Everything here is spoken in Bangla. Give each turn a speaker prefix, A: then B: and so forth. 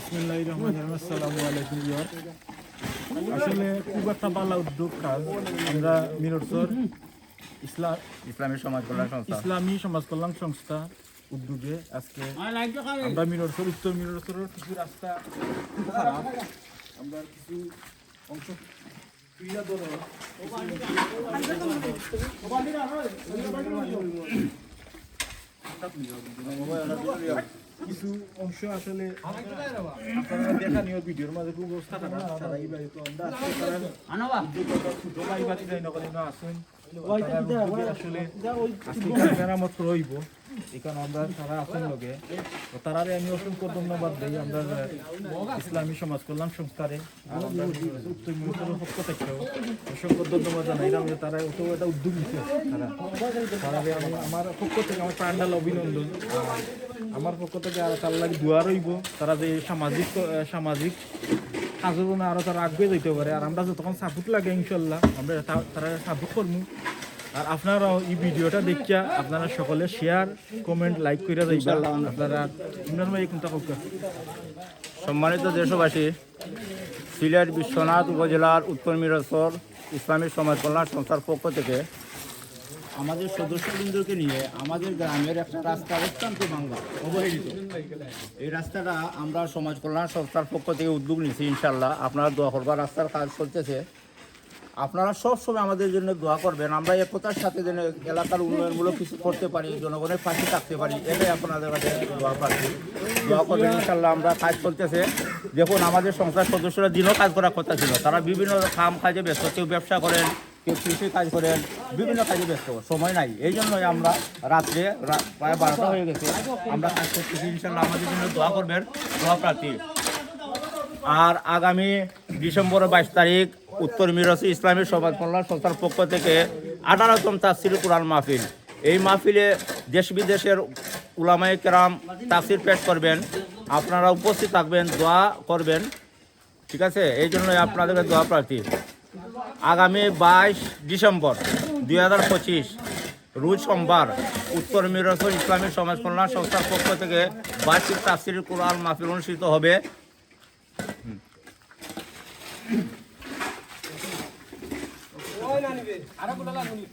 A: বিসমিল্লাহির রহমানির রহিম আসসালামু আলাইকুম আসলে খুব একটা ভালো উদ্যোগ কাজ আমরা মিরসর ইসলাম
B: ইসলামী সমাজ কল্যাণ সংস্থা
A: ইসলামী সমাজ কল্যাণ সংস্থা উদ্যোগে আজকে আমরা মিরসর উত্তর মিরসরের কিছু রাস্তা আমরা কিছু অংশ ক্রিয়া দল কিছু অংশ আসলে আপনারা দেখা নিও ভিডিওর মাঝে খুব অবস্থা খারাপ বাড়ি তো আমরা ছোট নকলে না আসুন আসলে মেরামত রইব। এখানে আমরা সারা আসুন লগে। তো তারারে আমি অসংখ্য ধন্যবাদ দিই আমরা ইসলামী সমাজ কল্যাণ সংস্থারে পক্ষ থেকেও অসংখ্য ধন্যবাদ জানাই। যে তারা অত একটা উদ্যোগ নিচ্ছে তারা। আমি আমার পক্ষ থেকে আমার প্রাণডাল অভিনন্দন। আমার পক্ষ থেকে আর তার লাগে দোয়া রইব। তারা যে সামাজিক সামাজিক কাজগুলো আরও তারা আগে যেতে পারে। আর আমরা যতক্ষণ সাপোর্ট লাগে ইনশাল্লাহ আমরা তারা সাপোর্ট করব আর আপনারাও এই ভিডিওটা দেখিয়া আপনারা সকলে শেয়ার কমেন্ট লাইক করে আপনারা আপনার ভাই কোনটা হোক
B: সম্মানিত দেশবাসী সিলেট বিশ্বনাথ উপজেলার উত্তর মিরসর ইসলামী সমাজ কল্যাণ সংস্থার পক্ষ থেকে আমাদের সদস্যবৃন্দকে নিয়ে আমাদের গ্রামের একটা রাস্তা অত্যন্ত ভাঙ্গা অবহেলিত। এই রাস্তাটা আমরা সমাজ কল্যাণ সংস্থার পক্ষ থেকে উদ্যোগ নিয়েছি ইনশাল্লাহ আপনারা দোয়া করবার রাস্তার কাজ চলতেছে। আপনারা সব সময় আমাদের জন্য দোয়া করবেন। আমরা একতার সাথে যেন এলাকার উন্নয়নমূলক কিছু করতে পারি, জনগণের পাশে থাকতে পারি, এটাই আপনাদের কাছে দোয়া পাচ্ছি দোয়া করবেন ইনশাল্লাহ আমরা কাজ চলতেছে। দেখুন, আমাদের সংস্থার সদস্যরা দিনও কাজ করার কথা ছিল। তারা বিভিন্ন কাম কাজে ব্যস্ত, কেউ ব্যবসা করেন, কেউ কৃষি কাজ করেন, বিভিন্ন কাজে ব্যস্ত। সময় নাই। এই জন্যই আমরা রাত্রে প্রায় বারোটা হয়ে গেছে। আমরা কাজ করতেছি। ইনশাল্লাহ আমাদের জন্য দোয়া করবেন, দোয়া প্রার্থী। আর আগামী ডিসেম্বর বাইশ তারিখ উত্তর মিরসি ইসলামী সমাজ কল্যাণ সংস্থার পক্ষ থেকে আঠারোতম তাফসির কোরআন মাহফিল। এই মাহফিলে দেশ বিদেশের উলামায়ে কেরাম তাফসির পেশ করবেন। আপনারা উপস্থিত থাকবেন, দোয়া করবেন। ঠিক আছে? এই জন্যই আপনাদেরকে দোয়া প্রার্থী। আগামী বাইশ ডিসেম্বর দুই হাজার পঁচিশ, রোজ সোমবার উত্তর মিরসর ইসলামী সমাজ কল্যাণ সংস্থার পক্ষ থেকে বার্ষিক তাফসির কোরআন মাহফিল অনুষ্ঠিত হবে। ওই না নিবে আরও কোটা লাগুনি